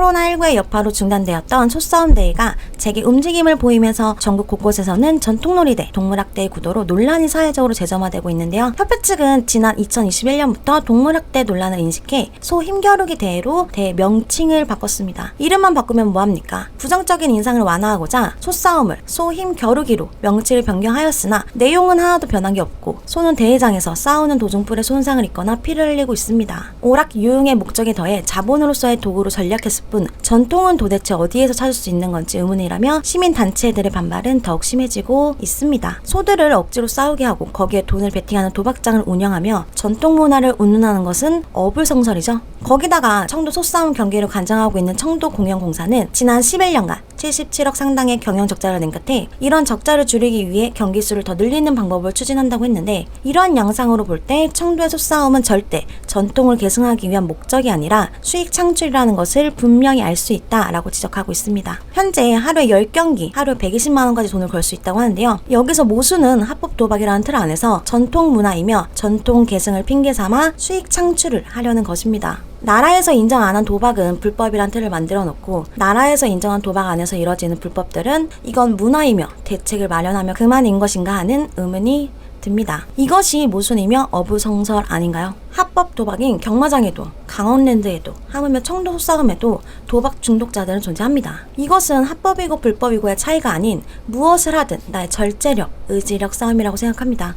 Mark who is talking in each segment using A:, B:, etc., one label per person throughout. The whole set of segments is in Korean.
A: 코로나19의 여파로 중단되었던 소싸움 대회가 재개 움직임을 보이면서 전국 곳곳에서는 전통놀이대, 동물학대의 구도로 논란이 사회적으로 재점화되고 있는데요. 협회 측은 지난 2021년부터 동물학대 논란을 인식해 소 힘겨루기 대회로 대회 명칭을 바꿨습니다. 이름만 바꾸면 뭐합니까? 부정적인 인상을 완화하고자 소싸움을 소 힘겨루기로 명칭을 변경하였으나 내용은 하나도 변한 게 없고 소는 대회장에서 싸우는 도중불에 손상을 입거나 피를 흘리고 있습니다. 오락 유흥의 목적에 더해 자본으로서의 도구로 전략했을 뿐 전통은 도대체 어디에서 찾을 수 있는 건지 의문이라며 시민 단체들의 반발은 더욱 심해지고 있습니다. 소들을 억지로 싸우게 하고 거기에 돈을 베팅하는 도박장을 운영하며 전통 문화를 운운하는 것은 어불성설이죠. 거기다가 청도 소싸움 경기를 관장하고 있는 청도공영공사는 지난 11년간 77억 상당의 경영 적자를 낸 끝에 이런 적자를 줄이기 위해 경기 수를 더 늘리는 방법을 추진한다고 했는데 이러한 양상으로 볼 때 청도의 소싸움은 절대 전통을 계승하기 위한 목적이 아니라 수익 창출이라는 것을 분명히 알 수 있다라고 지적하고 있습니다. 현재 하루에 10경기, 하루에 120만 원까지 돈을 벌수 있다고 하는데요. 여기서 모수는 합법 도박이라는 틀 안에서 전통 문화이며 전통 계승을 핑계 삼아 수익 창출을 하려는 것입니다. 나라에서 인정 안 한 도박은 불법이란 틀을 만들어 놓고 나라에서 인정한 도박 안에서 이뤄지는 불법들은 이건 문화이며 대책을 마련하며 그만인 것인가 하는 의문이 듭니다. 이것이 모순이며 어부성설 아닌가요? 합법 도박인 경마장에도 강원랜드에도 하물며 청도 소싸움에도 도박 중독자들은 존재합니다. 이것은 합법이고 불법이고의 차이가 아닌 무엇을 하든 나의 절제력, 의지력 싸움이라고 생각합니다.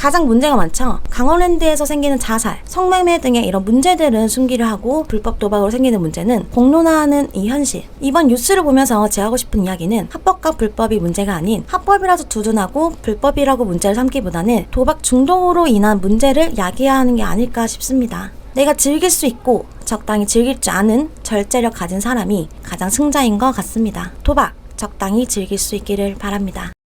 A: 가장 문제가 많죠. 강원랜드에서 생기는 자살, 성매매 등의 이런 문제들은 숨기려 하고 불법 도박으로 생기는 문제는 공론화하는 이 현실. 이번 뉴스를 보면서 제 하고 싶은 이야기는 합법과 불법이 문제가 아닌 합법이라서 두둔하고 불법이라고 문제를 삼기보다는 도박 중독으로 인한 문제를 야기하는 게 아닐까 싶습니다. 내가 즐길 수 있고 적당히 즐길 줄 아는 절제력 가진 사람이 가장 승자인 것 같습니다. 도박 적당히 즐길 수 있기를 바랍니다.